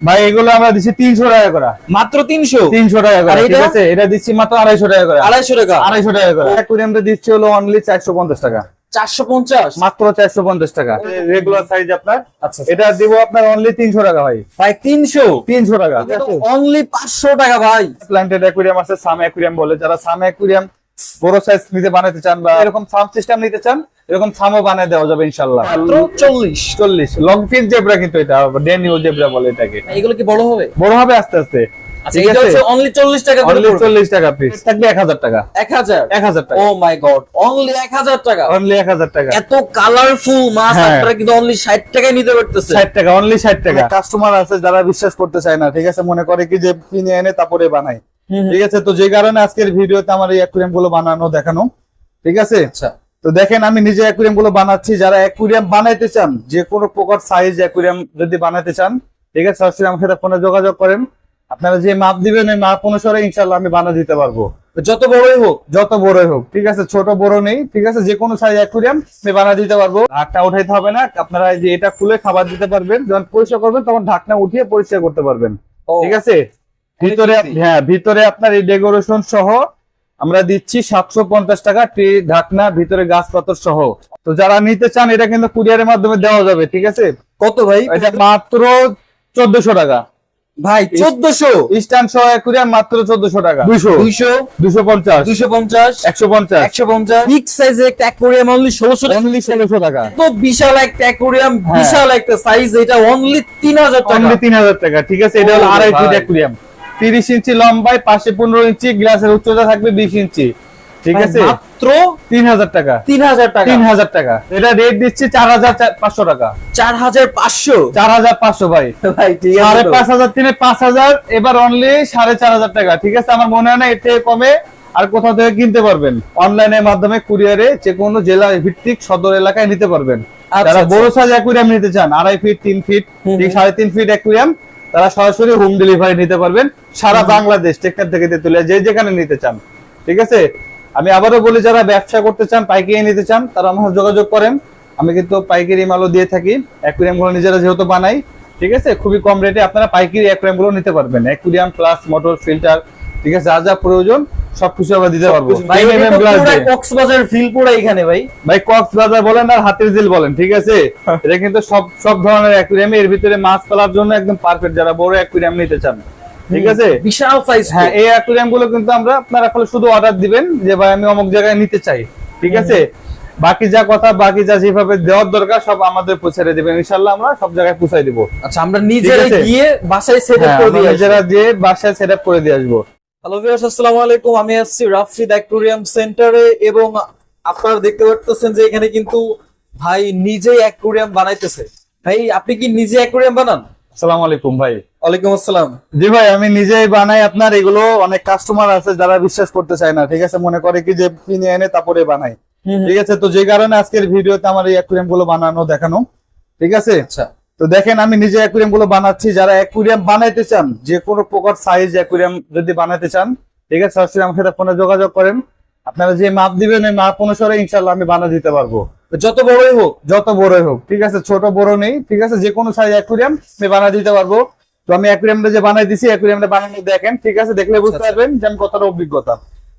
ভাই এগুলো আমরা দিচ্ছি তিনশো টাকা করে। মাত্র তিনশো? তিনশো টাকা করে ঠিক আছে? এটা দিচ্ছি মাত্র আড়াইশো টাকা করে। আড়াইশো টাকা? আড়াইশো টাকা করে। অ্যাকুরিয়ামটা দিচ্ছি হলো অনলি চারশো পঞ্চাশ টাকা। চারশো পঞ্চাশ? মাত্র চারশো পঞ্চাশ টাকা। রেগুলার সাইজ আপনার? আচ্ছা এটা দিব আপনার অনলি তিনশো টাকা ভাই। ভাই তিনশো? তিনশো টাকা। অনলি পাঁচশো টাকা ভাই। প্ল্যান্টেড অ্যাকুরিয়াম আছে সাম অ্যাকুরিয়াম বলে। যারা সাম অ্যাকুরিয়াম বড় সাইজ নিতে বানাতে চান বা এরকম সাম সিস্টেম নিতে চান এরকম সামও বানিয়ে দেওয়া যাবে ইনশাল্লাহ চল্লিশ। চল্লিশ। লং ফিন জেব্রা কিন্তু এটা ডেনিও জেব্রা বলে এটাকে। এগুলো কি বড় হবে? বড় হবে আস্তে আস্তে। আচ্ছা টাকা এত কালারফুল মাছ হ্যাঁ। আপনারা কিন্তু অনলি ষাট টাকায় নিতে পারতেছে ষাট টাকা অনলি ষাট টাকা। কাস্টমার আছে যারা বিশ্বাস করতে চায় না ঠিক আছে? মনে করে কি যে কিনে এনে তারপরে বানাই ঠিক আছে তো যে কারণে আজকের ভিডিওতে আমার এই অ্যাকুরিয়ামগুলো বানানো দেখানো ঠিক আছে? আচ্ছা। তো দেখেন আমি নিজে অ্যাকুরিয়ামগুলো বানাচ্ছি। যারা অ্যাকুরিয়াম বানাইতে চান যে কোনো প্রকার সাইজ অ্যাকুরিয়াম যদি বানাতে চান ঠিক আছে সরাসরি আমার সাথে ফোনে যোগাযোগ করেন। আপনারা যে মাপ দিবেন ওই মাপ অনুসারে ইনশাল্লাহ আমি বানা দিতে পারব। যত বড়ই হোক যত বড়ই হোক ঠিক আছে ছোট বড় নেই ঠিক আছে যে কোনো সাইজ অ্যাকুরিয়াম আমি বানা দিতে পারব। ঢাকনা উঠাইতে হবে না আপনারা যে এটা খুলে খাবার দিতে পারবেন। যখন পরিষ্কার করবেন তখন ঢাকনা উঠিয়ে পরিষ্কার করতে পারবেন। ঠিক আছে? ভিতরে। হ্যাঁ ভিতরে আপনার এই ডেকোরেশন সহ আমরা দিচ্ছি সাতশো পঞ্চাশ টাকা ট্রে ঢাকনা ভিতরে গাছ পাথর সহ। তো যারা নিতে চান এটা কিন্তু কুরিয়ারের মাধ্যমে দেওয়া যাবে ঠিক আছে? কত ভাই? এটা মাত্র চোদ্দশো টাকা। ভাই চোদ্দশো? স্ট্যান্ড সহ কুরিয়ার মাত্র চোদ্দশো টাকা। দুশো দুইশো? দুশো পঞ্চাশ। দুইশো পঞ্চাশ? একশো পঞ্চাশ। একশো পঞ্চাশ? বিগ সাইজের একটা অ্যাকোরিয়াম অনলি ষোলোশো অনলি ষোলোশো টাকা। এত বিশাল একটা অ্যাকোরিয়াম। বিশাল একটা সাইজ এটা অনলি তিন হাজার টাকা। অনলি তিন হাজার টাকা ঠিক আছে? এটা হলো আড়াই ফিট। অ্যাকুরিয়াম তিরিশ ইঞ্চি লম্বায় পাশে পনেরো ইঞ্চি গ্লাসের উচ্চতা থাকবে বিশ ইঞ্চি। ঠিক আছে? মাত্র তিন হাজার টাকা। তিন হাজার টাকা। তিন হাজার টাকা। এটা রেট দিচ্ছি চার হাজার পাঁচশো টাকা। চার হাজার পাঁচশো? চার হাজার পাঁচশো ভাই। ভাই ঠিক সাড়ে আছে পাঁচ হাজার তিনে পাঁচ হাজার এবার অনলি সাড়ে চার হাজার টাকা। ঠিক আছে? আমার মনে হয় না এর থেকে কমে আর কোথাও থেকে কিনতে পারবেন। অনলাইনের মাধ্যমে কুরিয়ারে যে কোনো জেলা ভিত্তিক সদর এলাকায় নিতে পারবেন। আচ্ছা, যারা আচ্ছা। বড় সাইজ অ্যাকুরিয়াম নিতে চান আড়াই ফিট তিন ফিট ঠিক সাড়ে তিন ফিট অ্যাকুরিয়াম তারা সরাসরি হোম ডেলিভারি নিতে পারবেন সারা বাংলাদেশ টেকনার থেকে তেতুলিয়া যে যেখানে নিতে চান। ঠিক আছে? আমি আবারও বলি, যারা ব্যবসা করতে চান, পাইকারি নিতে চান, তারা আমার যোগাযোগ করেন। আমি কিন্তু পাইকারি মালও দিয়ে থাকি। অ্যাকুরিয়ামগুলো নিজেরা যেহেতু বানাই, ঠিক আছে? খুবই কম রেটে আপনারা পাইকারি অ্যাকুরিয়ামগুলো নিতে পারবেন। অ্যাকুরিয়াম প্লাস মোটর ফিল্টার ঠিক আছে যা যা প্রয়োজন সবকিছু আমরা দিতে পারব। কক্সবাজার ফিল পুরা এখানে ভাই। ভাই কক্সবাজার বলেন আর হাতের জিল বলেন ঠিক আছে? এটা কিন্তু সব সব ধরনের অ্যাকুরিয়াম এর ভিতরে মাছ পালার জন্য একদম পারফেক্ট যারা বড় অ্যাকুরিয়াম নিতে চান ঠিক আছে? বিশাল সাইজ হ্যাঁ এই অ্যাকুরিয়ামগুলো কিন্তু আমরা আপনারা খালি শুধু অর্ডার দিবেন যে ভাই আমি অমুক জায়গায় নিতে চাই ঠিক আছে? বাকি যা কথা বাকি যা যেভাবে দেওয়ার দরকার সব আমাদের পৌঁছে দিবেন। ইনশাল্লাহ আমরা সব জায়গায় পৌঁছাই দিব। আচ্ছা আমরা নিজেরা গিয়ে বাসায় সেট আপ হ্যাঁ, করে দিয়ে নিজেরা যে বাসায় সেট আপ করে দিয়ে আসব। হ্যালো ভিউয়ার্স আসসালামু আলাইকুম। আমি আসছি রাফিদ অ্যাকুরিয়াম সেন্টারে এবং আপনারা দেখতে পাচ্ছেন যে এখানে কিন্তু ভাই নিজেই অ্যাকুরিয়াম বানাইতেছে। ভাই আপনি কি নিজে অ্যাকুরিয়াম বানান? আসসালামু আলাইকুম ভাই। ওয়ালাইকুম আসসালাম। জি ভাই আমি নিজেই বানাই। আপনার এগুলো অনেক কাস্টমার আছে যারা বিশ্বাস করতে চায় না ঠিক আছে? মনে করে কি যে কিনে এনে তারপরে বানাই। ঠিক আছে? তো যে কারণে আজকের ভিডিওতে আমার এই অ্যাকুরিয়ামগুলো বানানো দেখানো ঠিক আছে? আচ্ছা। তো দেখেন আমি নিজে অ্যাকুরিয়ামগুলো বানাচ্ছি। যারা অ্যাকুরিয়াম বানাইতে চান যে কোনো প্রকার সাইজ অ্যাকুরিয়াম যদি বানাতে চান ঠিক আছে সরাসরি আমার সাথে ফোনে যোগাযোগ করেন। আপনারা যে মাপ দিবেন ওই মাপ অনুসারে ইনশাল্লাহ আমি বানা দিতে পারব। যত বড়ই হোক যত বড়ই হোক ঠিক আছে ছোট বড় নেই ঠিক আছে যে কোনো সাইজ অ্যাকুরিয়াম আমি বানা দিতে পারব। তো আমি অ্যাকুরিয়ামটা যে বানাই দিছি অ্যাকুরিয়ামটা বানানো দেখেন ঠিক আছে দেখলে বুঝতে আচ্ছা। পারবেন যে আমি কতটা অভিজ্ঞতা।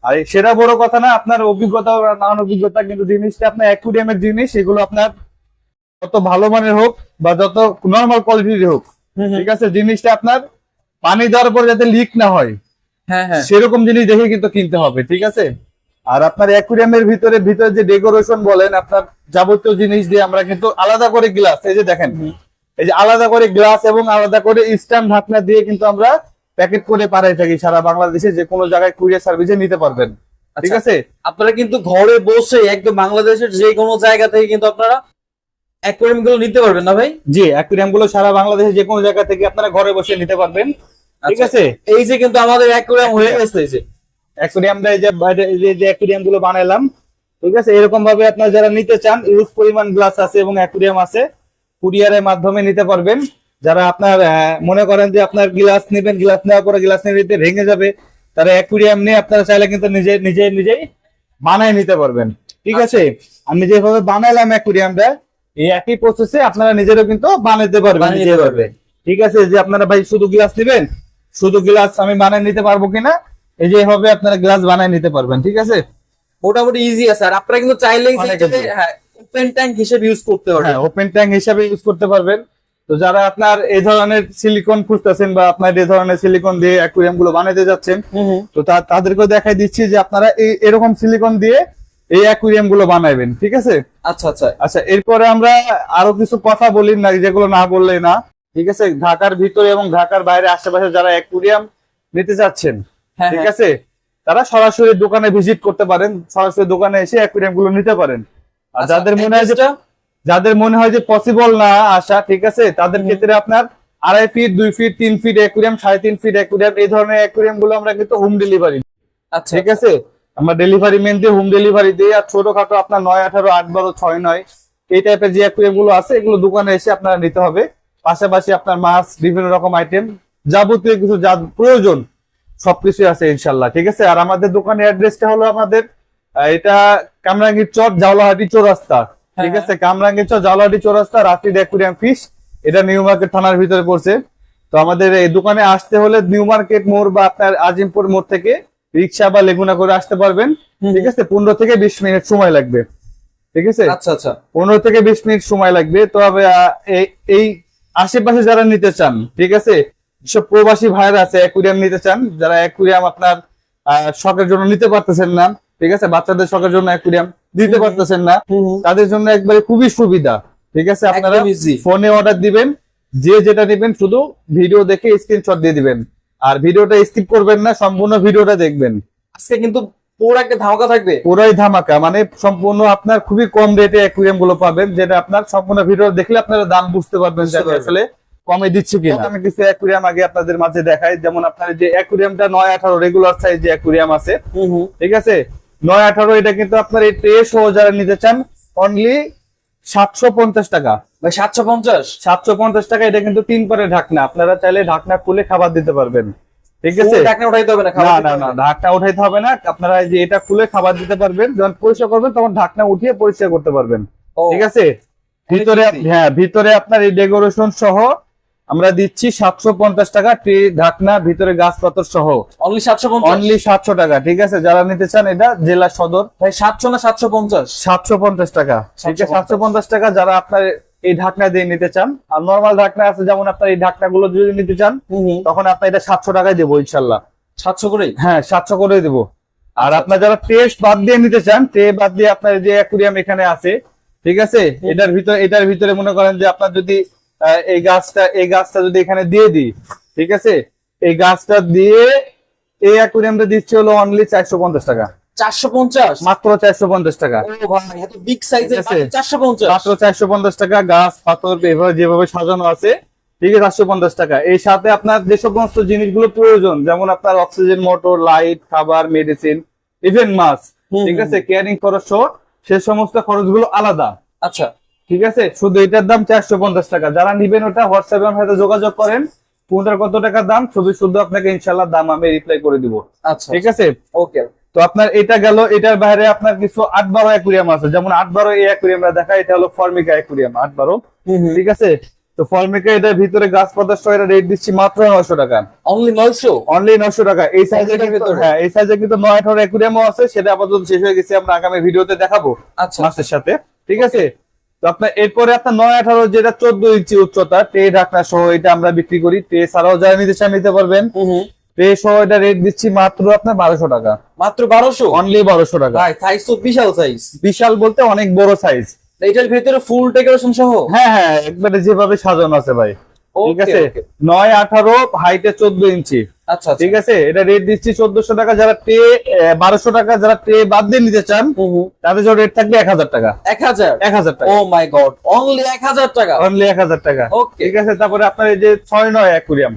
আর সেটা বড় কথা না আপনার অভিজ্ঞতা নানান অভিজ্ঞতা কিন্তু জিনিসটা আপনার অ্যাকুরিয়ামের জিনিস এগুলো আপনার যত ভালো মানের হোক বা যত নর্মাল কোয়ালিটির হোক ঠিক আছে? জিনিসটা আপনার পানি দেওয়ার পর যাতে লিক না হয় হ্যাঁ হ্যাঁ। সেরকম জিনিস দেখে কিন্তু কিনতে হবে ঠিক আছে? আর আপনার অ্যাকুরিয়ামের ভিতরে ভিতরে যে ডেকোরেশন বলেন আপনার যাবতীয় জিনিস দিয়ে আমরা কিন্তু আলাদা করে গ্লাস এই যে দেখেন এই যে আলাদা করে গ্লাস এবং আলাদা করে স্ট্যান্ড ঢাকনা দিয়ে কিন্তু আমরা প্যাকেট করে পাঠাই থাকি সারা বাংলাদেশে যে কোনো জায়গায় কুরিয়ার সার্ভিসে নিতে পারবেন ঠিক আচ্ছা। আছে? আপনারা কিন্তু ঘরে বসে একদম বাংলাদেশের যে কোনো জায়গা থেকে কিন্তু আপনারা অ্যাকুরিয়ামগুলো নিতে পারবেন না ভাই? জি অ্যাকুরিয়ামগুলো সারা বাংলাদেশে যে কোনো জায়গা থেকে আপনারা ঘরে বসে নিতে পারবেন। ঠিক আচ্ছা। আছে? এই যে কিন্তু আমাদের অ্যাকুরিয়াম হয়ে গেছে এই যে। যে গুলো বানাইলাম ঠিক আছে? এরকম ভাবে আপনারা যারা নিতে চান ইউজ পরিমাণ গ্লাস আছে এবং অ্যাকুরিয়াম আছে কুরিয়ারের মাধ্যমে নিতে পারবেন। যারা আপনার মনে করেন যে আপনার গ্লাস নেবেন গ্লাস নেওয়ার পরে গ্লাস নিতে ভেঙে যাবে তারা অ্যাকুরিয়াম নিয়ে আপনারা চাইলে কিন্তু নিজে নিজে নিজেই বানায় নিতে পারবেন। ঠিক আছে? আমি যেভাবে বানাইলাম অ্যাকুরিয়ামটা এই একই প্রসেসে আপনারা নিজেরও কিন্তু বানাইতে পারবেন বানিয়ে ঠিক আছে যে আপনারা ভাই শুধু গ্লাস নেবেন শুধু গ্লাস আমি বানায় নিতে পারব কিনা এই যে এভাবে আপনারা গ্লাস বানায় নিতে পারবেন ঠিক আছে? মোটামুটি ইজি আছে আর আপনারা কিন্তু চাইলেই হ্যাঁ ওপেন ট্যাঙ্ক হিসেবে ইউজ করতে হ্যাঁ পারবেন ওপেন ট্যাঙ্ক হিসাবে ইউজ করতে পারবেন। তো যারা আপনার এই ধরনের সিলিকন খুঁজতেছেন বা আপনার এই ধরনের সিলিকন দিয়ে অ্যাকুরিয়ামগুলো বানাতে যাচ্ছেন তা- তাদেরকেও দেখাই দিচ্ছি যে আপনারা এই এরকম সিলিকন দিয়ে এই অ্যাকুরিয়ামগুলো বানাবেন ঠিক আছে? আচ্ছা আচ্ছা। আচ্ছা এরপরে আমরা আরও কিছু কথা বলি না যেগুলো না বললে না ঠিক আছে? ঢাকার ভিতরে এবং ঢাকার বাইরে আশেপাশে যারা অ্যাকুরিয়াম নিতে চাচ্ছেন হ্যাঁ ঠিক হ্যাঁ। আছে? তারা সরাসরি দোকানে ভিজিট করতে পারেন সরাসরি দোকানে এসে অ্যাকুরিয়ামগুলো নিতে পারেন। আর যাদের মনে হয় যেটা যাদের মনে হয় যে পসিবল না আসা ঠিক আছে? তাদের ক্ষেত্রে আপনার আড়াই ফিট দুই ফিট তিন ফিট অ্যাকুরিয়াম সাড়ে তিন ফিট অ্যাকুরিয়াম এই ধরনের অ্যাকুরিয়ামগুলো আমরা কিন্তু হোম ডেলিভারি আচ্ছা। ঠিক আছে? আমরা ডেলিভারি মেন দিয়ে হোম ডেলিভারি দিই আর ছোটখাটো আপনার নয় আঠারো আট বারো ছয় নয় এই টাইপের যে অ্যাকুরিয়ামগুলো আছে এগুলো দোকানে এসে আপনারা নিতে হবে। পাশাপাশি আপনার মাছ বিভিন্ন রকম আইটেম যাবতীয় কিছু যা প্রয়োজন সবকিছু আছে ইনশাল্লাহ ঠিক আছে? আর আমাদের দোকানের অ্যাড্রেসটা হলো আমাদের এটা কামরাঙ্গীর চর জাওলাহাটি চৌরাস্তা ঠিক হ্যাঁ। আছে? কামরাঙ্গীর চর জাওলাহাটি চৌরাস্তা রাত্রির অ্যাকুরিয়াম ফিশ এটা নিউ মার্কেট থানার ভিতরে পড়ছে। তো আমাদের এই দোকানে আসতে হলে নিউ মার্কেট মোড় বা আপনার আজিমপুর মোড় থেকে রিক্সা বা লেগুনা করে আসতে পারবেন। ঠিক আছে? পনেরো থেকে বিশ মিনিট সময় লাগবে। ঠিক আছে? আচ্ছা আচ্ছা। পনেরো থেকে বিশ মিনিট সময় লাগবে। তবে এই- আশেপাশে যারা নিতে চান ঠিক আছে? সব প্রবাসী ভাইরা আছে অ্যাকুরিয়াম নিতে চান যারা অ্যাকুরিয়াম আপনার শখের জন্য নিতে পারতেছেন না ঠিক আছে? বাচ্চাদের শখের জন্য অ্যাকুরিয়াম দিতে পারতেছেন না। তাদের জন্য একবারে খুবই সুবিধা। ঠিক আছে? আপনারা ফোনে অর্ডার দিবেন যে যেটা নেবেন শুধু ভিডিও দেখে স্ক্রিনশট দিয়ে দিবেন। আর ভিডিওটা স্কিপ করবেন না সম্পূর্ণ ভিডিওটা দেখবেন। আজকে কিন্তু পুরো একটা ধামাকা থাকবে। পুরোই ধামাকা মানে সম্পূর্ণ আপনার খুবই কম রেটে অ্যাকুরিয়ামগুলো পাবেন যেটা আপনার সম্পূর্ণ ভিডিও দেখলে আপনারা দাম বুঝতে পারবেন। আসলে কমে দিচ্ছি কিনা। আমি কিছু অ্যাকুরিয়াম আগে আপনাদের মাঝে দেখাই যেমন আপনার যে অ্যাকুরিয়ামটা নয় আঠারো রেগুলার সাইজ যে অ্যাকুরিয়াম আছে। ঠিক আছে? নয় আঠারো এটা কিন্তু আপনার এই ট্রে সহ যারা নিতে চান অনলি সাতশো পঞ্চাশ টাকা। ভাই সাতশো পঞ্চাশ? সাতশো পঞ্চাশ টাকা এটা কিন্তু তিন পারে ঢাকনা। আপনারা চাইলে ঢাকনা খুলে খাবার দিতে পারবেন। ঠিক আছে? টাকা উঠাইতে হবে না না না না ঢাকনা উঠাইতে হবে না। আপনারা যে এটা খুলে খাবার দিতে পারবেন। যখন পরিষ্কার করবেন তখন ঢাকনা উঠিয়ে পরিষ্কার করতে পারবেন। ঠিক আছে? ভিতরে হ্যাঁ ভিতরে আপনার এই ডেকোরেশন সহ আমরা দিচ্ছি সাতশো পঞ্চাশ টাকা ট্রে ঢাকনা ভিতরে গাছ পাতর সহ। অনলি সাতশো পঞ্চাশ? অনলি সাতশো টাকা ঠিক আছে? যারা নিতে চান এটা জেলা সদর। ভাই সাতশো না সাতশো পঞ্চাশ? সাতশো পঞ্চাশ টাকা। ঠিক আছে? সাতশো পঞ্চাশ টাকা যারা আপনার এই ঢাকনা দিয়ে নিতে চান। আর নর্মাল ঢাকনা আছে যেমন আপনার এই ঢাকনা গুলো যদি নিতে চান। তখন আপনার এটা সাতশো টাকায় দেবো ইনশাল্লাহ। সাতশো করে হ্যাঁ সাতশো করে দেবো। আর আপনার যারা টেস্ট বাদ দিয়ে নিতে চান ট্রে বাদ দিয়ে আপনার যে অ্যাকুরিয়াম এখানে আছে ঠিক আছে? এটার ভিতরে এটার ভিতরে মনে করেন যে আপনার যদি এই গাছটা এই গাছটা যদি এখানে দিয়ে দিই ঠিক আছে? এই গাছটা দিয়ে এই অ্যাকুরিয়ামটা দিচ্ছে হলো অনলি চারশো পঞ্চাশ টাকা। চারশো পঞ্চাশ? মাত্র চারশো পঞ্চাশ টাকা। ও ভাই এত বিগ সাইজের মাত্র টাকা গাছ পাথর এভাবে যেভাবে সাজানো আছে ঠিক আছে চারশো পঞ্চাশ টাকা। এই সাথে আপনার যে সমস্ত জিনিসগুলো প্রয়োজন যেমন আপনার অক্সিজেন মোটর লাইট খাবার মেডিসিন ইভেন ঠিক আছে কেয়ারিং খরচ সহ সে সমস্ত খরচগুলো আলাদা। আচ্ছা। ঠিক আছে শুধু এটার দাম চারশো পঞ্চাশ টাকা। যারা নিবেন ওটা হোয়াটসঅ্যাপে আমার সাথে যোগাযোগ করেন কোনটার কত টাকা দাম ছবি শুদ্ধ আপনাকে ইনশাল্লাহ দাম আমি রিপ্লাই করে দিব। আচ্ছা ঠিক আছে? ওকে তো আপনার এটা গেল এটার বাইরে আপনার কিছু আট বারো অ্যাকুরিয়াম আছে। যেমন আট বারো এই অ্যাকুরিয়ামটা দেখা এটা হলো ফর্মিকা অ্যাকুরিয়াম আট বারো। ঠিক আছে? তো ফর্মিকা এটার ভিতরে গাছ পাতার সহ এটা রেট দিচ্ছি মাত্র নয়শো টাকা। অনলি নয়শো? অনলি নয়শো টাকা। এই সাইজের ভিতরে? হ্যাঁ এই সাইজের কিন্তু নয় আঠারো অ্যাকুরিয়ামও আছে সেটা আপাতত শেষ হয়ে গেছে আমরা আগামী ভিডিওতে দেখাবো আচ্ছা। মাছের সাথে। ঠিক আছে? তো আপনার এরপরে আপনার নয় আঠারো যেটা চোদ্দ ইঞ্চি উচ্চতা ট্রে ঢাকনা সহ এটা আমরা বিক্রি করি। ট্রে ছাড়াও যারা নিতে চান নিতে পারবেন। ট্রে সহ এটা রেট দিচ্ছি মাত্র আপনার বারোশো টাকা। মাত্র বারোশো? অনলি বারোশো টাকা। ভাই সাইজ তো বিশাল সাইজ বিশাল বলতে অনেক বড় সাইজ এটার ভিতরে ফুল ডেকোরেশন সহ? হ্যাঁ হ্যাঁ একবারে যেভাবে সাজানো আছে ভাই। ঠিক আছে? নয় আঠারো হাইটে চোদ্দ ইঞ্চি। আচ্ছা আচ্ছা। ঠিক আছে? এটা রেট দিচ্ছি চোদ্দশো টাকা। যারা ট্রে বারোশো টাকা যারা ট্রে বাদ দিয়ে নিতে চান। তাদের জন্য রেট থাকবে এক হাজার টাকা। এক হাজার? এক হাজার টাকা। ও মাই গড অনলি এক হাজার টাকা? অনলি এক হাজার টাকা। ঠিক আছে? তারপরে আপনার এই যে ছয় নয় অ্যাকুরিয়াম।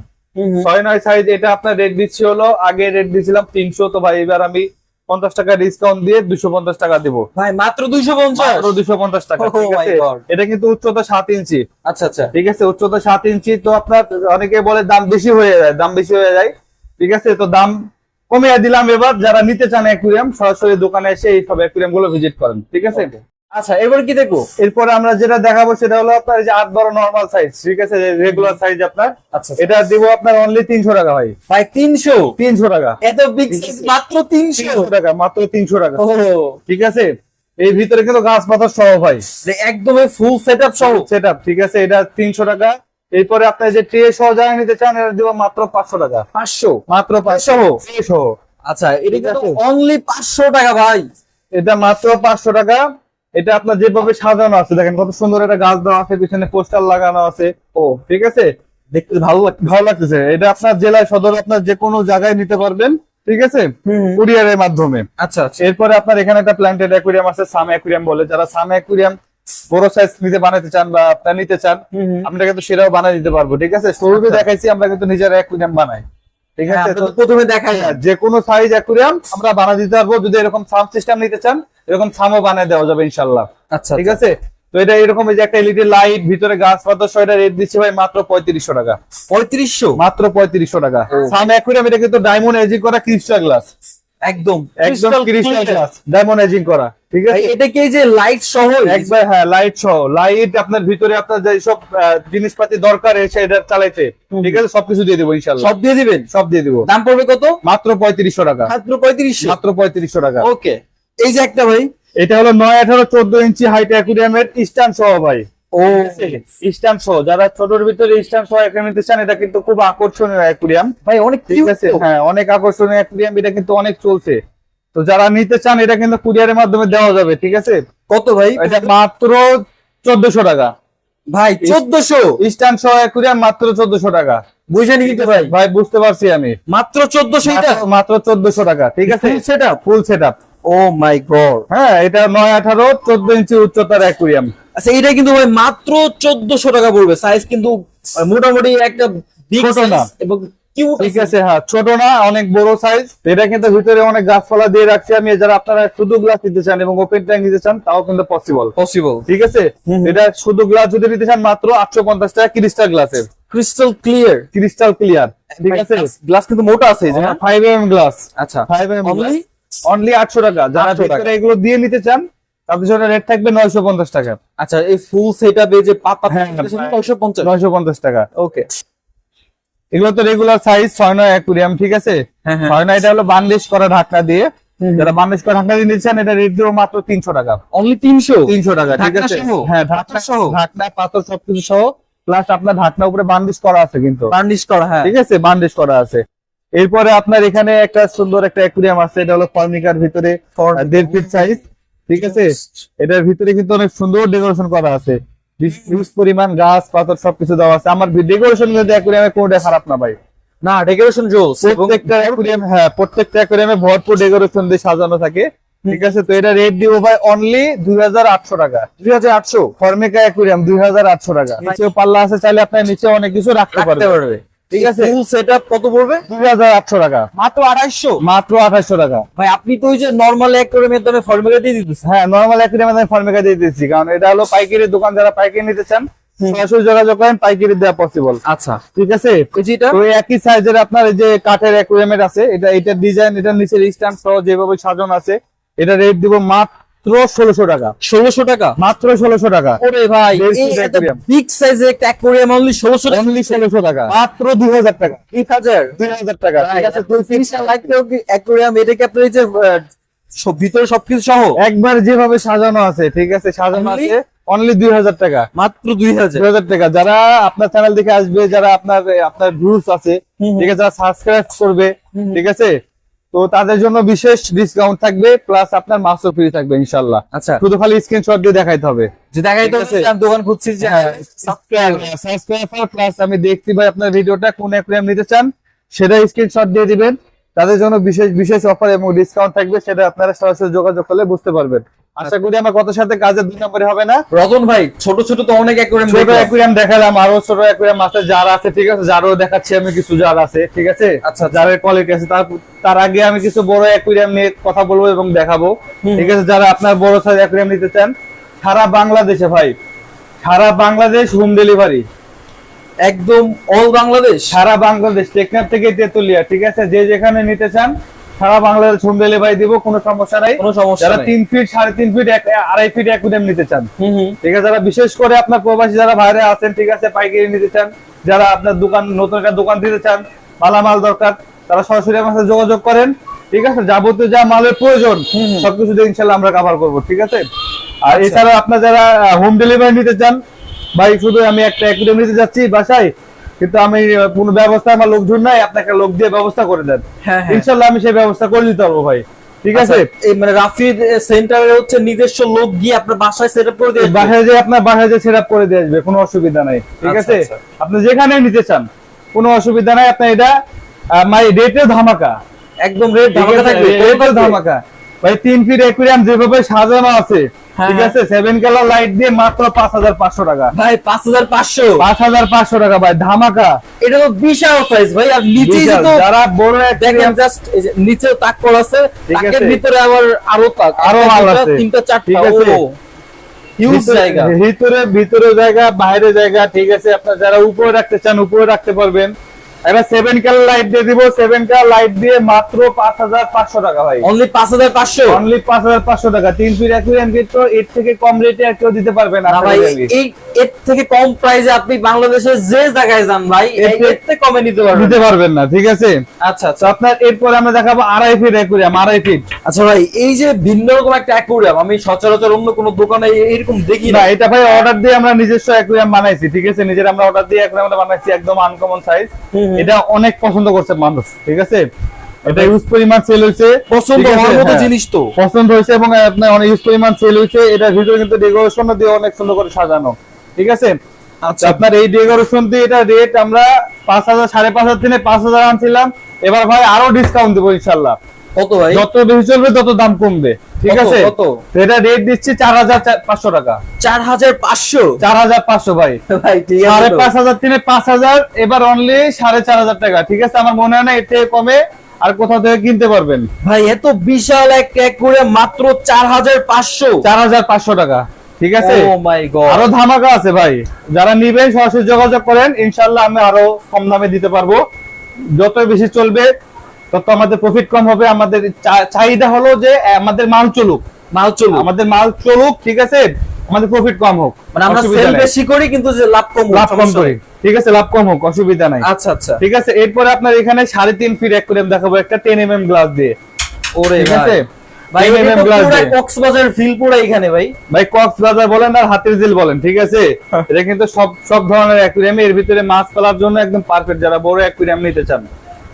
ছয় নয় সাইজ এটা আপনার রেট দিচ্ছি হলো আগে রেট তিনশো তো ভাই এবার আমি পঞ্চাশ টাকা ডিসকাউন্ট দিয়ে দুশো পঞ্চাশ টাকা দিব। ভাই মাত্র পঞ্চাশ? দুশো পঞ্চাশ টাকা Oh. এটা কিন্তু উচ্চতা সাত ইঞ্চি। আচ্ছা আচ্ছা। ঠিক আছে উচ্চতা সাত ইঞ্চি তো আপনার অনেকে বলে দাম বেশি হয়ে যায় দাম বেশি হয়ে যায়। ঠিক আছে তো দাম কমিয়ে দিলাম এবার যারা নিতে চান অ্যাকুরিয়াম সরাসরি দোকানে এসে এই সব অ্যাকুরিয়ামগুলো ভিজিট করেন। ঠিক আছে? আচ্ছা এবার কি দেখব? এরপরে আমরা যেটা দেখাবো সেটা হলো আপনার এই যে আট বড় নর্মাল সাইজ ঠিক আছে? রেগুলার সাইজ আপনার। আচ্ছা এটা দিব আপনার অনলি তিনশো টাকা ভাই। ভাই তিনশো? তিনশো টাকা। এত বিগ মাত্র তিনশো? টাকা মাত্র তিনশো টাকা। ঠিক আছে? এই ভিতরে কিন্তু গাছ পাতার সহ ভাই। একদমই ফুল সেট আপ সহ। সেট আপ ঠিক আছে? এটা তিনশো টাকা। এরপরে আপনার যে ট্রে সহ যারা নিতে চান এটা দিব মাত্র পাঁচশো টাকা। পাঁচশো? মাত্র পাঁচশো। সহ। আচ্ছা এটা কিন্তু অনলি পাঁচশো টাকা ভাই। এটা মাত্র পাঁচশো টাকা। এটা আপনার যেভাবে সাজানো আছে দেখেন কত সুন্দর একটা গাছ দেওয়া আছে পিছনে পোস্টার লাগানো আছে। ও। ঠিক আছে? দেখতে ভালো লাগছে ভালো লাগতেছে। এটা আপনার জেলায় সদর আপনার যে কোনো জায়গায় নিতে পারবেন ঠিক আছে? কুরিয়ারের মাধ্যমে। আচ্ছা আচ্ছা। এরপরে আপনার এখানে একটা প্ল্যান্টেড অ্যাকুরিয়াম আছে সাম অ্যাকুরিয়াম বলে। যারা সাম অ্যাকুরিয়াম বড় সাইজ নিতে বানাতে চান বা আপনার নিতে চান আমরা কিন্তু সেটাও বানিয়ে দিতে পারব ঠিক আছে? শুরুতে আচ্ছা। দেখাইছি আমরা কিন্তু নিজের অ্যাকুরিয়াম বানাই। ঠিক হ্যাঁ, আছে? তো প্রথমে দেখাই যে কোনো সাইজ অ্যাকুরিয়াম আমরা বানিয়ে দিতে পারব। যদি এরকম সাম সিস্টেম নিতে চান এরকম সামও বানিয়ে দেওয়া যাবে ইনশাল্লাহ আচ্ছা ঠিক আছে? তো এটা এরকম এই যে একটা এলইডি লাইট ভিতরে গাছ পাতা সহ এটা রেট দিচ্ছি ভাই মাত্র পঁয়ত্রিশশো টাকা। পঁয়ত্রিশশো? মাত্র পঁয়ত্রিশশো টাকা। সাম অ্যাকুরিয়াম এটা কিন্তু ডায়মন্ড এজি করা ক্রিস্টাল গ্লাস একদম। একদম ক্রিস্টাল। গ্লাস ডায়মন্ড এজিং করা ঠিক আছে? এটা কি যে লাইট সহ? একবার হ্যাঁ লাইট সহ। লাইট আপনার ভিতরে আপনার যে সব জিনিসপাতি দরকার এসে এটা চালাইতে ঠিক আছে? সবকিছু দিয়ে দেবো ইনশাল্লাহ সব দিয়ে দিবেন? সব দিয়ে দিবো। দাম পড়বে কত? মাত্র পঁয়ত্রিশশো টাকা। মাত্র পঁয়ত্রিশশো? মাত্র পঁয়ত্রিশশো টাকা। ওকে। এই যে একটা ভাই। এটা হলো নয় আঠারো চোদ্দ ইঞ্চি হাইট অ্যাকুরিয়ামের স্ট্যান্ড সহ ভাই। ও স্ট্যান্ড সহ যারা ছোটর ভিতরে সহ নিতে চান এটা কিন্তু খুব আকর্ষণীয় ভাই অনেক ঠিক আছে? হ্যাঁ অনেক আকর্ষণীয় এটা কিন্তু অনেক চলছে। তো যারা নিতে চান এটা কিন্তু কুরিয়ারের মাধ্যমে দেওয়া যাবে ঠিক আছে? কত ভাই? এটা মাত্র চোদ্দশো টাকা। ভাই চোদ্দশো? স্ট্যান্ড সহ অ্যাকুরিয়াম মাত্র চোদ্দশো টাকা। বুঝে নিতে ভাই। ভাই বুঝতে পারছি আমি। মাত্র চোদ্দশো মাত্র- চোদ্দশো টাকা ঠিক আছে? Full set up oh my god হ্যাঁ এটা নয় আঠারো চোদ্দ ইঞ্চি উচ্চতার অ্যাকুরিয়াম। আচ্ছা এটা কিন্তু ভাই মাত্র চোদ্দশো টাকা পড়বে। সাইজ কিন্তু মোটামুটি একটা ছোট না। এবং কিউট ঠিক আছে হ্যাঁ ছোট না অনেক বড় সাইজ এটা কিন্তু ভিতরে অনেক গাছপালা দিয়ে রাখছি আমি। যারা আপনারা শুধু গ্লাস নিতে চান এবং ওপেন ট্যাঙ্ক নিতে চান তাও কিন্তু পসিবল পসিবল ঠিক আছে। এটা শুধু গ্লাস যদি নিতে চান মাত্র আটশো পঞ্চাশ টাকা ক্রিস্টাল গ্লাসের ক্রিস্টাল ক্লিয়ার ক্রিস্টাল ক্লিয়ার ঠিক আছে? গ্লাস কিন্তু মোটা আছে? ফাইভ এম গ্লাস আচ্ছা। Five M Only? অনলি আটশো টাকা। যারা 800 ভিতরে এগুলো দিয়ে নিতে চান তাদের জন্য রেট থাকবে নয়শো পঞ্চাশ টাকা। আচ্ছা এই ফুল সেটআপে যে পাতা টাকা। ওকে এগুলো তো রেগুলার সাইজ নয় অ্যাকুরিয়াম ঠিক আছে? নয় এটা হলো করা ঢাকনা দিয়ে। যারা বান্ডিশ করা ঢাকনা দিয়ে নিচ্ছেন এটা রেট দেবো মাত্র তিনশো টাকা। অনলি টাকা ঠিক আছে? হ্যাঁ ঢাকনা সহ? ঢাকনা পাথর সবকিছু সহ। প্লাস আপনার ঢাকনা উপরে করা আছে কিন্তু। করা হ্যাঁ। ঠিক আছে? করা আছে। এরপরে আপনার এখানে একটা সুন্দর একটা অ্যাকুরিয়াম আছে এটা হলো ফর্মিকার ভিতরে দেড় ফিট সাইজ ঠিক আছে? এটার ভিতরে কিন্তু অনেক সুন্দর ডেকোরেশন করা আছে। হিউজ পরিমাণ গাছ পাথর সবকিছু দেওয়া আছে। আমার ডেকোরেশন কিন্তু অ্যাকুরিয়ামে কোনটা খারাপ না ভাই। না ডেকোরেশন জোস প্রত্যেকটা অ্যাকুরিয়াম হ্যাঁ প্রত্যেকটা অ্যাকুরিয়ামে ভরপুর ডেকোরেশন দিয়ে সাজানো থাকে। ঠিক আছে? তো এটা রেট দিব ভাই অনলি দুই হাজার আটশো টাকা। দুই হাজার আটশো? ফর্মিকা অ্যাকুরিয়াম দুই হাজার আটশো টাকা। নিচেও পাল্লা আছে চাইলে আপনার নিচে অনেক কিছু রাখতে পারবে। ঠিক আছে? ফুল সেটআপ কত পড়বে? টাকা। মাত্র মাত্র টাকা। ভাই আপনি তো ওই যে নর্মাল এক করে দামে ফর্মুলা দিয়ে দিতেছেন। হ্যাঁ নর্মাল দিয়ে কারণ এটা হলো পাইকারি দোকান যারা পাইকারি নিতে চান সরাসরি যোগাযোগ করেন পাইকারি দেওয়া পসিবল আচ্ছা। ঠিক আছে? একই সাইজের আপনার যে কাঠের অ্যাকুরিয়ামের আছে এটা এটা ডিজাইন এটা নিচের স্ট্যান্ড সহ যেভাবে সাজানো আছে এটা রেট দিব মাত্র ষোলোশো টাকা। ষোলোশো টাকা? মাত্র ষোলোশো টাকা। ওরে ভাই Best food aquarium। বিগ সাইজের একটা অ্যাকোরিয়াম অনলি ষোলোশো অনলি ষোলোশো টাকা। মাত্র দুই হাজার টাকা। তিন হাজার দুই হাজার টাকা। ঠিক আছে দুই তিনটা অ্যাকোরিয়াম এটা কি যে সব ভিতরে সবকিছু সহ? একবার যেভাবে সাজানো আছে ঠিক আছে সাজানো আছে অনলি দুই হাজার টাকা। মাত্র দুই হাজার দুই হাজার টাকা। যারা আপনার চ্যানেল দেখে আসবে যারা আপনার আপনার ভিউস আছে ঠিক আছে যারা সাবস্ক্রাইব করবে ঠিক আছে তো তাদের জন্য বিশেষ ডিসকাউন্ট থাকবে প্লাস আপনার মাসও ফ্রি থাকবে ইনশাল্লাহ আচ্ছা। শুধু খালি স্ক্রিনশট দিয়ে দেখাইতে হবে। যে দেখাইতে হবে আমি দোকান খুঁজছি যে সাবস্ক্রাইব সাবস্ক্রাইবার প্লাস আমি দেখতে পাই আপনার ভিডিওটা কোন অ্যাকুরিয়াম নিতে চান সেটা স্ক্রিনশট দিয়ে দিবেন। তাদের জন্য বিশেষ বিশেষ অফার এবং ডিসকাউন্ট থাকবে সেটা আপনারা সরাসরি যোগাযোগ করলে বুঝতে পারবেন। আশা করি আমার কথা সাথে কাজের দুই নম্বরে হবে না। রতন ভাই ছোট ছোট তো অনেক অ্যাকোরিয়াম ছোট অ্যাকুরিয়াম দেখালাম আরও ছোট অ্যাকুরিয়াম আছে যার আছে ঠিক আছে? যারও দেখাচ্ছি আমি কিছু যার আছে ঠিক আছে? আচ্ছা, আচ্ছা। যারের কোয়ালিটি আছে তার তার আগে আমি কিছু বড় অ্যাকুরিয়াম নিয়ে কথা বলব এবং দেখাবো। ঠিক আছে? যারা আপনার বড় সাইজ অ্যাকুরিয়াম নিতে চান সারা বাংলাদেশে ভাই সারা বাংলাদেশ হোম ডেলিভারি একদম অল বাংলাদেশ সারা বাংলাদেশ টেকনাফ থেকে তেতুলিয়া ঠিক আছে? যে যেখানে নিতে চান সারা বাংলাদেশ হোম ডেলিভারি দিব কোনো সমস্যা নাই। কোনো সমস্যা যারা তিন ফিট সাড়ে তিন ফিট আড়াই ফিট এক অ্যাকুরিয়াম নিতে চান। ঠিক আছে? যারা বিশেষ করে আপনার প্রবাসী যারা বাইরে আছেন ঠিক আছে পাইকারি নিতে চান যারা আপনার দোকান নতুন একটা দোকান দিতে চান মালামাল দরকার তারা সরাসরি আমার সাথে যোগাযোগ করেন। ঠিক আছে? যাবতীয় যা মালের প্রয়োজন। সবকিছু দিয়ে ইনশাল্লাহ আমরা কভার করব ঠিক আছে? আর আচ্ছা। এছাড়া আপনার যারা হোম ডেলিভারি নিতে চান ভাই শুধু আমি একটা অ্যাকুরিয়াম নিতে যাচ্ছি বাসায় কিন্তু আমি কোনো ব্যবস্থা আমার লোকজন নাই আপনাকে লোক দিয়ে ব্যবস্থা করে দেন। হ্যাঁ হ্যাঁ। ইনশাল্লাহ আমি সেই ব্যবস্থা করে দিতে পারব ভাই ঠিক আছে? আচ্ছা, এই মানে সেন্টারে হচ্ছে নিজস্ব লোক গিয়ে আপনার বাসায় করে দিয়ে বাসায় যে আপনার বাসায় যে করে দিয়ে আসবে কোনো অসুবিধা নাই ঠিক আচ্ছা, আছে? আচ্ছা। আপনি যেখানে নিতে চান কোনো অসুবিধা নাই আপনি এটা মাই রেটে ধামাকা। একদম রেট ধামাকা থাকবে। ধামাকা। ভাই তিন ফিট একুরিয়াম যেভাবে সাজানো আছে ঠিক হ্যাঁ। আছে সেভেন কালার লাইট দিয়ে মাত্র পাঁচ হাজার পাঁচশো টাকা। ভাই পাঁচ হাজার পাঁচশো? পাঁচ হাজার পাঁচশো টাকা ভাই ধামাকা। এটা তো বিশাল সাইজ ভাই আর নিচে যারা বড় দেখেন জাস্ট নিচে তাক করা আছে তাকের ভিতরে আবার আরও তাক আরও মাল আছে। তিনটা চারটা ঠিক আছে। ভিতরে ভিতরে জায়গা বাইরে জায়গা ঠিক আছে। আপনার যারা উপরে রাখতে চান উপরে রাখতে পারবেন। এবার সেভেন কালার লাইট দিয়ে দিব সেভেন কালার লাইট দিয়ে মাত্র পাঁচ হাজার পাঁচশো টাকা ভাই। অনলি পাঁচ হাজার পাঁচশো? অনলি পাঁচ হাজার পাঁচশো টাকা। তিন ফিট অ্যাকুরিয়াম এর থেকে কম রেটে আর কেউ দিতে পারবে না ভাই এই এর থেকে কম প্রাইসে আপনি বাংলাদেশের যে জায়গায় যান ভাই এর থেকে- কমে নিতে পারবেন। দিতে পারবেন না ঠিক আছে? আচ্ছা আচ্ছা। আপনার এরপরে আমরা দেখাবো আড়াই ফিট অ্যাকুরিয়াম আড়াই ফিট আচ্ছা ভাই এই যে ভিন্ন রকম একটা অ্যাকুরিয়াম আমি সচরাচর অন্য কোনো দোকানে এরকম দেখি না। এটা ভাই অর্ডার দিয়ে আমরা নিজস্ব অ্যাকুরিয়াম বানাইছি ঠিক আছে? নিজের আমরা অর্ডার দিয়ে অ্যাকুরিয়াম বানাইছি একদম আনকমন সাইজ হুম। এটা অনেক পছন্দ করছে মানুষ ঠিক আছে? এটা ইউজ পরিমাণ সেল হয়েছে পছন্দ হওয়ার মতো হ্যাঁ। জিনিস তো। পছন্দ হয়েছে এবং আপনার অনেক ইউজ পরিমাণ সেল হয়েছে। এটার ভিতরে কিন্তু ডেকোরেশন দিয়ে অনেক সুন্দর করে সাজানো ঠিক আছে? আচ্ছা। আপনার এই ডেকোরেশন দিয়ে এটা রেট আমরা পাঁচ হাজার সাড়ে পাঁচ হাজার দিনে পাঁচ হাজার আনছিলাম। এবার ভাই আরও ডিসকাউন্ট দেবো ইনশাল্লাহ। কত ভাই? যত বেশি চলবে তত দাম কমবে। ঠিক আছে? কত? এটা রেট দিচ্ছি চার হাজার পাঁচশো টাকা। চার হাজার পাঁচশো? চার হাজার পাঁচশো ভাই। ভাই ঠিক আছে তো। পাঁচ হাজার তিনে পাঁচ হাজার এবার অনলি সাড়ে চার হাজার টাকা। ঠিক আছে? আমার মনে হয় না এর থেকে কমে আর কোথাও থেকে কিনতে পারবেন। ভাই এত বিশাল এক মাত্র চার হাজার পাঁচশো। চার হাজার পাঁচশো টাকা। ঠিক আছে? ও মাই গড আরও ধামাকা আছে ভাই। যারা নিবেন সরাসরি যোগাযোগ করেন। ইনশাল্লাহ আমি আরও কম দামে দিতে পারব। যত বেশি চলবে তত আমাদের প্রফিট কম হবে আমাদের চাহিদা হলো যে আমাদের মাল চলুক। মাল চলুক। আমাদের মাল চলুক ঠিক আছে? আমাদের প্রফিট কম হোক। মানে আমরা সেল বেশি করি কিন্তু যে লাভ কম লাভ কম করি। ঠিক আছে লাভ কম হোক অসুবিধা নাই। আচ্ছা আচ্ছা। ঠিক আছে এরপরে আপনার এখানে সাড়ে তিন ফিট এক করে দেখাবো একটা টেন এম এম গ্লাস দিয়ে। ওরে ঠিক আছে? ভাই 10 এটা mm দিয়ে। কক্সবাজার ফিল পুরো এখানে ভাই। ভাই কক্সবাজার বলেন আর হাতির ঝিল বলেন ঠিক আছে? এটা কিন্তু সব সব ধরনের অ্যাকুরিয়াম এর ভিতরে মাছ ফেলার জন্য একদম পারফেক্ট যারা বড় অ্যাকুরিয়াম নিতে চান।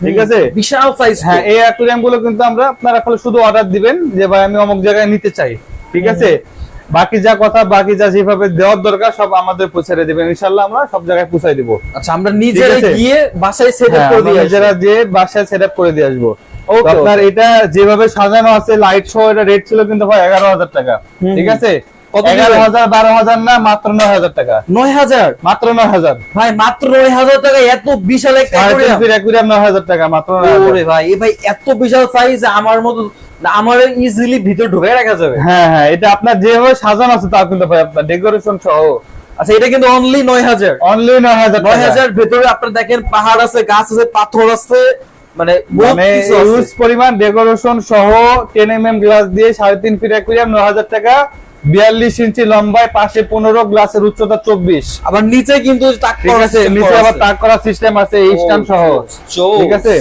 ঠিক আছে? বিশাল সাইজ হ্যাঁ এই অ্যাকুরিয়ামগুলো কিন্তু আমরা আপনারা খালি শুধু অর্ডার দিবেন যে ভাই আমি অমুক জায়গায় নিতে চাই। ঠিক আছে? বাকি যা কথা বাকি যা যেভাবে দেওয়ার দরকার সব আমাদের পৌঁছে দিবেন। আমরা সব জায়গায় পৌঁছাই দিব। আচ্ছা আমরা নিজেরা গিয়ে বাসায় সেট আপ হ্যাঁ, করে দিয়ে নিজেরা যে বাসায় সেট আপ করে দিয়ে আসব। আপনার এটা যেভাবে সাজানো আছে লাইট সহ এটা রেট ছিল কিন্তু ভাই এগারো হাজার টাকা। ঠিক আছে? এগারো দিবেন? হাজার বারো হাজার না মাত্র নয় হাজার টাকা? নয় হাজার? মাত্র নয় হাজার। ভাই মাত্র নয় হাজার টাকা এত বিশাল একটা সাড়ে তিন অ্যাকুরিয়াম। ফিট অ্যাকুরিয়াম নয় হাজার টাকা মাত্র নয় হাজার। ওরে ভাই ভাই এত বিশাল সাইজ আমার মতো আমার ইজিলি ভিতরে ঢুকে রাখা যাবে। হ্যাঁ হ্যাঁ এটা আপনার যেভাবে সাজানো আছে তা কিন্তু ভাই আপনার ডেকোরেশন সহ। আচ্ছা এটা কিন্তু অনলি নয় হাজার। অনলি নয় হাজার নয় হাজার ভেতরে আপনার দেখেন পাহাড় আছে গাছ আছে পাথর আছে মানে মানে ইউজ পরিমাণ ডেকোরেশন সহ টেন এম এম গ্লাস দিয়ে সাড়ে তিন ফিট অ্যাকুরিয়াম নয় হাজার টাকা। বিয়াল্লিশ ইঞ্চি লম্বায় পাশে পনেরো গ্লাসের উচ্চতা চব্বিশ। আবার নিচে কিন্তু নিচে আবার। তাক সিস্টেম আছে স্ট্যান্ড সহ। ঠিক আছে?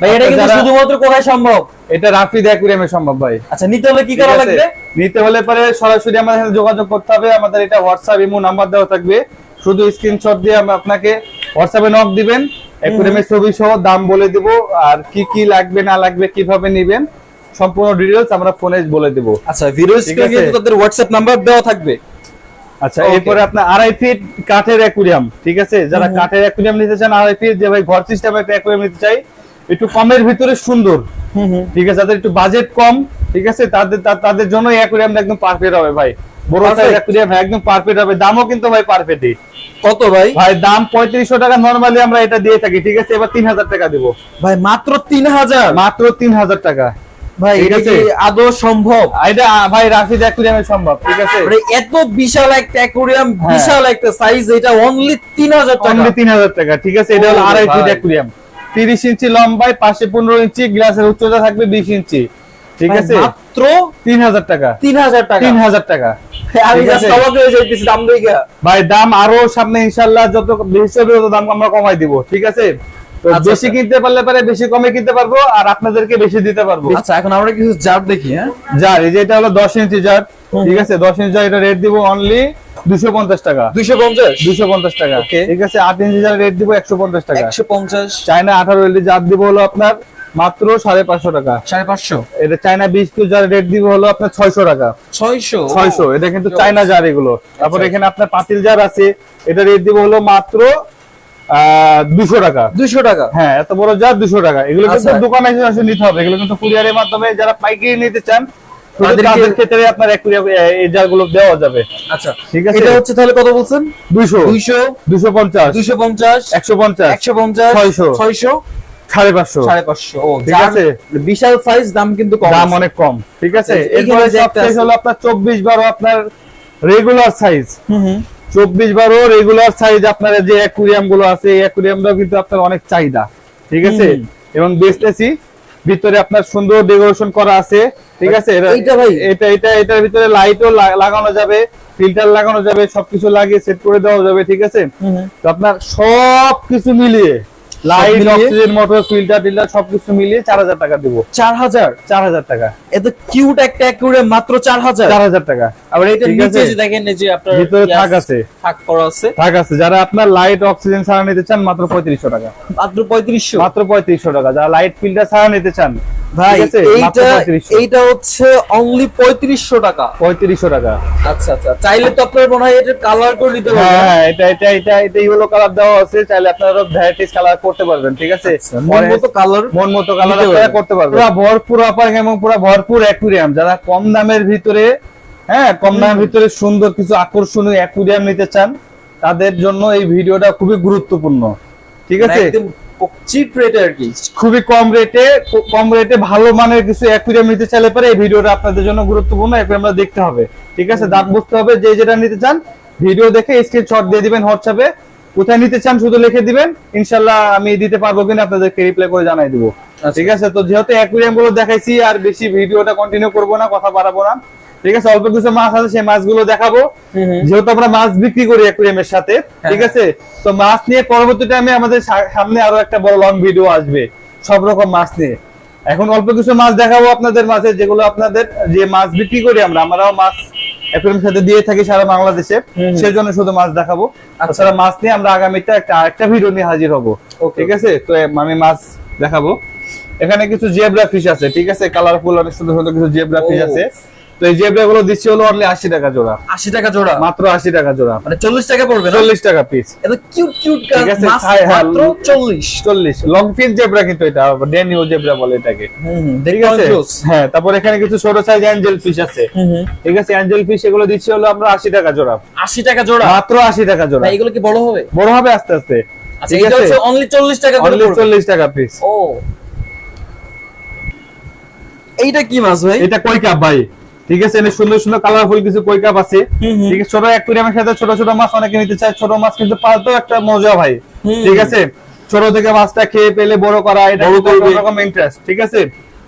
ভাই এটা কিন্তু শুধুমাত্র কোথায় সম্ভব? এটা রাফিদ অ্যাকুরিয়ামে সম্ভব ভাই। আচ্ছা নিতে হলে কি করা লাগবে? নিতে হলে পরে সরাসরি আমাদের সাথে যোগাযোগ করতে হবে। আমাদের এটা হোয়াটসঅ্যাপ ইমো নাম্বার দেওয়া থাকবে। শুধু স্ক্রিনশট দিয়ে আমরা আপনাকে হোয়াটসঅ্যাপে নক দিবেন। অ্যাকুরিয়ামের ছবি সহ দাম বলে দিব। আর কি কি লাগবে না লাগবে কীভাবে নিবেন সম্পূর্ণ ডিটেলস আমরা ফোনে বলে দিব। আচ্ছা ভিডিও স্ক্রিনে। কিন্তু তাদের হোয়াটসঅ্যাপ নাম্বার দেওয়া থাকবে। আচ্ছা. এরপরে আপনার আড়াই ফিট কাঠের অ্যাকুরিয়াম ঠিক আছে? যারা কাঠের অ্যাকুরিয়াম নিতে চান আড়াই ফিট যে ভাই ঘর সিস্টেমের একটা অ্যাকুরিয়াম নিতে চাই একটু কমের ভিতরে সুন্দর। ঠিক আছে? যাদের একটু বাজেট কম ঠিক আছে? তাদের তাদের জন্য অ্যাকুরিয়ামটা একদম পারফেক্ট হবে ভাই। বড়. সাইজ অ্যাকুরিয়াম একদম পারফেক্ট হবে। দামও কিন্তু ভাই পারফেক্টই কত ভাই? ভাই দাম পঁয়ত্রিশশো টাকা নরমালি আমরা এটা দিয়ে থাকি ঠিক আছে? এবার তিন হাজার টাকা দিব। ভাই মাত্র তিন হাজার? মাত্র তিন হাজার টাকা। ভাই এটা কি আদৌ সম্ভব? এটা ভাই অ্যাকুরিয়ামে সম্ভব ঠিক আছে। এত বিশাল একটা অ্যাকুরিয়াম হ্যাঁ। বিশাল একটা সাইজ এটা অনলি তিন হাজার টাকা। অনলি তিন হাজার টাকা ঠিক আছে। এটা হলো আড়াই ফিট অ্যাকুরিয়াম। তিরিশ ইঞ্চি লম্বায় পাশে পনেরো ইঞ্চি গ্লাসের উচ্চতা থাকবে বিশ ইঞ্চি ঠিক আছে। মাত্র তিন হাজার টাকা। তিন হাজার টাকা। তিন হাজার টাকা আমি জাস্ট? অবাক হয়ে যাইতেছি দাম দেখে। ভাই দাম আরও সামনে ইনশাল্লাহ যত বেশি হবে তত দাম আমরা কমাই দিব ঠিক আছে। বেশি আচ্ছা। কিনতে পারলে পারে বেশি কমে কিনতে পারব আর আপনাদেরকে বেশি দিতে পারব। আচ্ছা এখন আমরা কিছু জার দেখি হ্যাঁ? যার এই যে এটা হলো দশ ইঞ্চি জার ঠিক আছে? দশ ইঞ্চি জার এটা রেট দিব অনলি দুশো পঞ্চাশ টাকা। দুইশো পঞ্চাশ? দুশো পঞ্চাশ টাকা। ঠিক আছে? আট ইঞ্চি জার রেট দিব একশো পঞ্চাশ টাকা। একশো পঞ্চাশ। চায়না আঠারো এলডি জার দিব হলো আপনার মাত্র সাড়ে পাঁচশো টাকা। সাড়ে পাঁচশো? আচ্ছা। এটা চায়না বিশ কিলো জার রেট দিব হলো আপনার ছয়শো টাকা। ছয়শো? ছয়শো। এটা কিন্তু চায়না জার এগুলো। তারপর এখানে আপনার পাতিল জার আছে। এটা রেট দিব হলো মাত্র দুশো টাকা। দুইশো টাকা। হ্যাঁ এত বড় জার দুশো টাকা। এগুলো কিন্তু আচ্ছা। দোকানে এসে এসে নিতে হবে। এগুলো কিন্তু কুরিয়ারের মাধ্যমে যারা পাইকারি নিতে চান শুধু তাদেরকে- তাদের ক্ষেত্রে আপনার এই জারগুলো দেওয়া যাবে। আচ্ছা। ঠিক আছে? এটা হচ্ছে তাহলে কত বলছেন। বিশাল সাইজ দাম কিন্তু কম দাম অনেক কম। ঠিক আছে? এরপরে। হলো আপনার চব্বিশ বারো আপনার রেগুলার সাইজ হুম হুম। চব্বিশ বারো রেগুলার সাইজ আপনার যে অ্যাকুরিয়ামগুলো আছে এই অ্যাকুরিয়ামটাও কিন্তু আপনার অনেক চাহিদা ঠিক আছে? এবং বেচতেছি ভিতরে আপনার সুন্দর ডেকোরেশন করা আছে ঠিক আছে? এটা- এটা এটার ভিতরে লাইটও লাগানো যাবে ফিল্টার লাগানো যাবে সবকিছু লাগিয়ে সেট করে দেওয়া যাবে ঠিক আছে? তো আপনার সবকিছু মিলিয়ে লাইট অক্সিজেন মোটর ফিল্টার টিল্টার সবকিছু মিলিয়ে চার হাজার টাকা দিব। এত কিউট একটা মাত্র আবার এটা নিচে যে দেখেন যে আপনার ভিতরে থাক আছে। থাক করা আছে। থাক আছে। যারা আপনার লাইট অক্সিজেন ছাড়া নিতে চান মাত্র পঁয়ত্রিশশো টাকা। মাত্র পঁয়ত্রিশশো? মাত্র পঁয়ত্রিশশো টাকা। যারা লাইট ফিল্টার ছাড়া নিতে চান ভাই আছে? এইটা এইটা হচ্ছে অনলি পঁয়ত্রিশশো টাকা। পঁয়ত্রিশশো টাকা। আচ্ছা আচ্ছা। চাইলে তো আপনার মনে হয় এটা কালার করে নিতে হ্যাঁ পারবেন। হ্যাঁ এটা এটা এটা এটা ইয়েলো কালার দেওয়া আছে চাইলে আপনারা ভ্যারাইটিস কালার করতে পারবেন ঠিক আছে? মন মতো কালার মন মতো কালার আপনারা করতে পারবেন। পুরো ভরপুর অফার এবং পুরো ভরপুর অ্যাকুরিয়াম যারা কম দামের ভিতরে হ্যাঁ কম দামের ভিতরে সুন্দর কিছু আকর্ষণীয় অ্যাকুরিয়াম নিতে চান তাদের জন্য এই ভিডিওটা খুবই গুরুত্বপূর্ণ। ঠিক আছে? একদম চিপ রেটে আর কি। খুবই কম রেটে কম রেটে ভালো মানের কিছু অ্যাকুরিয়াম নিতে চাইলে পরে এই ভিডিওটা আপনাদের জন্য গুরুত্বপূর্ণ অ্যাকুরিয়ামটা দেখতে হবে। ঠিক আছে? দাম বুঝতে হবে যে যেটা নিতে চান ভিডিও দেখে স্ক্রিনশট দিয়ে দিবেন হোয়াটসঅ্যাপে কোথায় নিতে চান শুধু লিখে দিবেন ইনশাল্লাহ আমি দিতে পারব কিনা আপনাদেরকে রিপ্লাই করে জানাই দিব। ঠিক আছে? তো যেহেতু অ্যাকুরিয়ামগুলো দেখাইছি আর বেশি ভিডিওটা কন্টিনিউ করব না কথা বাড়াবো না ঠিক আছে অল্প কিছু মাছ আছে সেই মাছগুলো দেখাবো। যেহেতু আমরা মাছ বিক্রি করি অ্যাকুরিয়ামের সাথে ঠিক হ্যাঁ। আছে? তো মাছ নিয়ে পরবর্তী টাইমে আমাদের সামনে আরও একটা বড় লং ভিডিও আসবে সব রকম মাছ নিয়ে। এখন অল্প কিছু মাছ দেখাবো আপনাদের মাঝে যেগুলো আপনাদের যে মাছ বিক্রি করি আমরা আমরাও মাছ অ্যাকুরিয়ামের সাথে দিয়ে থাকি সারা বাংলাদেশে হুম। সেই জন্য শুধু মাছ দেখাবো। আচ্ছা। তাছাড়া মাছ নিয়ে আমরা আগামীতে একটা আরেকটা ভিডিও নিয়ে হাজির হব. ঠিক আছে? তো আমি মাছ দেখাবো। এখানে কিছু জেব্রা ফিশ আছে ঠিক আছে? কালারফুল অনেক সুন্দর সুন্দর কিছু জেব্রা ফিশ আছে। তো এই জেব্রা গুলো দিচ্ছি হলো অনলি আশি টাকা জোড়া। আশি টাকা জোড়া? মাত্র আশি টাকা জোড়া। মানে চল্লিশ টাকা পড়বে চল্লিশ টাকা পিস এত কিউট কিউট ঠিক আছে, মাছ হ্যাঁ, মাত্র চল্লিশ। চল্লিশ। লং ফিন জেব্রা কিন্তু এটা ডেনিও জেব্রা বলে এটাকে। ঠিক আছে? হ্যাঁ তারপর এখানে কিছু ছোট সাইজ অ্যাঞ্জেল ফিশ আছে। ঠিক আছে অ্যাঞ্জেল ফিশ এগুলো দিচ্ছি হলো আমরা আশি টাকা জোড়া। আশি টাকা জোড়া? মাত্র আশি টাকা জোড়া। এগুলো কি বড় হবে? বড় হবে আস্তে আস্তে। আচ্ছা ঠিক এটা হচ্ছে অনলি চল্লিশ টাকা অনলি চল্লিশ টাকা পিস ও। এইটা কি মাছ ভাই? এটা কই কাপ ভাই? ঠিক আছে এনে সুন্দর সুন্দর কালারফুল কিছু কই কাপ আছে। ঠিক আছে ছোট অ্যাকুরিয়ামের সাথে ছোট ছোট মাছ অনেকে নিতে চায়। ছোট মাছ কিন্তু পালতেও একটা মজা ভাই। ঠিক আছে ছোট থেকে মাছটা খেয়ে পেলে বড় করা এটা বড় করবে। রকম ইন্টারেস্ট ঠিক আছে?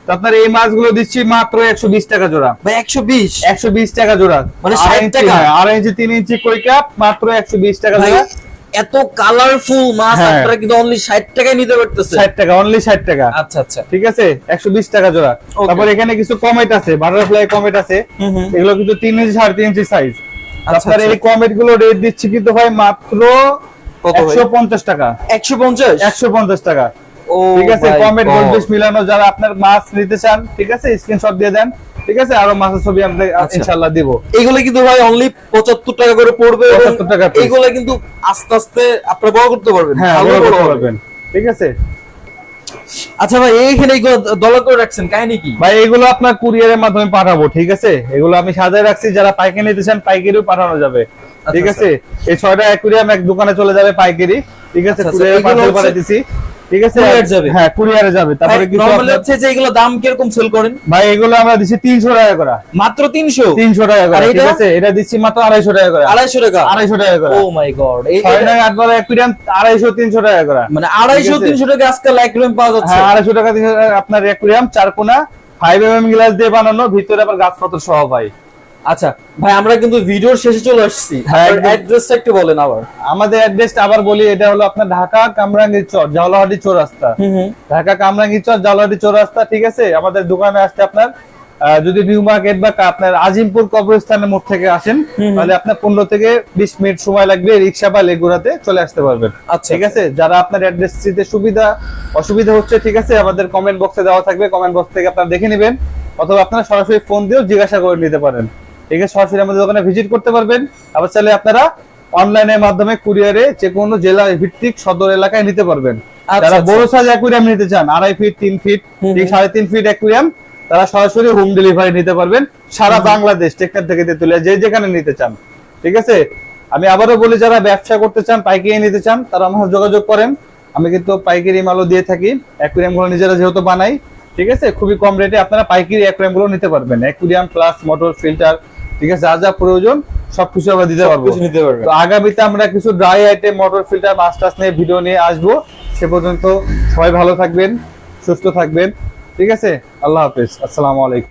তো আপনার এই মাছগুলো দিচ্ছি মাত্র একশো বিশ টাকা জোড়া। ভাই একশো বিশ? একশো বিশ টাকা জোড়া। মানে আড়াই 60 ইঞ্চি, টাকা? হ্যাঁ, আড়াই ইঞ্চি তিন ইঞ্চি কই কাপ মাত্র একশো বিশ টাকা জোড়া। এত কালারফুল মাছ হ্যাঁ। আপনারা কিন্তু অনলি ষাট টাকায় নিতে পারতেছে ষাট টাকা অনলি ষাট টাকা। আচ্ছা আচ্ছা। ঠিক আছে? একশো বিশ টাকা জোড়া। তারপর এখানে কিছু কমেট আছে বাটারফ্লাই কমেট আছে। এগুলো কিন্তু তিন ইঞ্চি সাড়ে তিন ইঞ্চি সাইজ আচ্ছা, আপনার আচ্ছা। এই কমেটগুলো রেট দিচ্ছি কিন্তু ভাই মাত্র কত ভাই? একশো পঞ্চাশ টাকা। একশো পঞ্চাশ? একশো পঞ্চাশ টাকা। ও ঠিক আছে গোল্ডফিশ মিলানো যারা আপনার মাছ নিতে চান ঠিক আছে স্ক্রিনশট দিয়ে দেন ঠিক আছে আরও মাছের ছবি আচ্ছা। দিব। এইগুলো কিন্তু ভাই অনলি পঁচাত্তর টাকা করে পড়বে 75 টাকা। এইগুলো কিন্তু আস্তে আস্তে আপনারা বড় করতে পারবেন হ্যাঁ বড় বড় করতে পারবেন। ঠিক আছে। আচ্ছা ভাই এইখানে এইগুলো দলা করে রাখছেন কাহিনী কি? ভাই এগুলো আপনার কুরিয়ারের মাধ্যমে পাঠাবো ঠিক আছে? এগুলো আমি সাজায় রাখছি যারা পাইকারি নিতে চান পাইকারিও পাঠানো যাবে ঠিক আচ্ছা। আছে? এই ছয়টা অ্যাকুরিয়াম এক দোকানে চলে যাবে পাইকারি ঠিক আছে? আচ্ছা, আচ্ছা, কুরিয়ারে এগুলো দিছি। ঠিক আছে? যাবে? হ্যাঁ কুরিয়ারে যাবে। তারপরে কিছু নর্মালি হচ্ছে যে এগুলো দাম কীরকম সেল করেন? ভাই এগুলো আমরা দিচ্ছি তিনশো টাকা করে। মাত্র তিনশো? তিনশো টাকা করে ঠিক আছে? এটা দিচ্ছি মাত্র আড়াইশো টাকা করে। আড়াইশো টাকা? আড়াইশো টাকা করে। ও মাই গড ছয় নয় আট বারো অ্যাকুরিয়াম আড়াইশো তিনশো টাকা করে। মানে আড়াইশো ঠিক আছে? তিনশো টাকা আজকাল অ্যাকুরিয়াম পাওয়া যাচ্ছে। হ্যাঁ আড়াইশো টাকা তিনশো টাকা আপনার অ্যাকুরিয়াম চার কোনা ফাইভ এম এম গ্লাস দিয়ে বানানো ভিতরে আবার গাছপত্র সহ ভাই। আচ্ছা ভাই আমরা কিন্তু ভিডিওর শেষে চলে আসছি। অ্যাড্রেসটা একটু বলেন আবার। আমাদের অ্যাড্রেসটা আবার বলি এটা হলো আপনার ঢাকা কামরাঙ্গীর চর জাওলাহাটি চৌরাস্তা। ঢাকা কামরাঙ্গীর চর জাওলাহাটি চৌরাস্তা ঠিক আছে? আমাদের দোকানে আসতে আপনার যদি নিউ মার্কেট বা আপনার আজিমপুর কবরস্থানের মোড় থেকে আসেন তাহলে আপনার পনেরো থেকে বিশ মিনিট সময় লাগবে রিক্সা বা লেগুড়াতে চলে আসতে পারবেন। আচ্ছা ঠিক আছে? যারা আপনার অ্যাড্রেস দিতে সুবিধা অসুবিধা হচ্ছে ঠিক আছে? আমাদের কমেন্ট বক্সে দেওয়া থাকবে কমেন্ট বক্স থেকে আপনারা দেখে নেবেন অথবা আপনারা সরাসরি ফোন দিয়েও জিজ্ঞাসা করে নিতে পারেন। ঠিক আছে সরাসরি আমাদের দোকানে ভিজিট করতে পারবেন। আবার চাইলে আপনারা অনলাইনের মাধ্যমে কুরিয়ারে যে কোনো জেলা ভিত্তিক সদর এলাকায় নিতে পারবেন। আচ্ছা, যারা আচ্ছা। বড় সাইজ অ্যাকুরিয়াম নিতে চান আড়াই ফিট তিন ফিট। সাড়ে তিন ফিট অ্যাকুরিয়াম তারা সরাসরি হোম ডেলিভারি নিতে পারবেন। সারা বাংলাদেশ টেকনার থেকে তেতুলিয়া যে যেখানে নিতে চান। ঠিক আছে? আমি আবারও বলি যারা ব্যবসা করতে চান পাইকারি নিতে চান তারা আমার যোগাযোগ করেন। আমি কিন্তু পাইকারি মালও দিয়ে থাকি। অ্যাকুরিয়ামগুলো নিজেরা যেহেতু বানাই ঠিক আছে? খুবই কম রেটে আপনারা পাইকারি অ্যাকুরিয়ামগুলো নিতে পারবেন। অ্যাকুরিয়াম প্লাস মোটর ফিল্টার ঠিক আছে যা যা প্রয়োজন সবকিছু আমরা দিতে পারব। কিছু নিতে পারব। তো আগামীতে আমরা কিছু dry item motor filter masters নিয়ে ভিডিও নিয়ে আসব। সে পর্যন্ত সবাই ভালো থাকবেন সুস্থ থাকবেন। ঠিক আছে? আল্লাহ হাফেজ। আসসালামু আলাইকুম।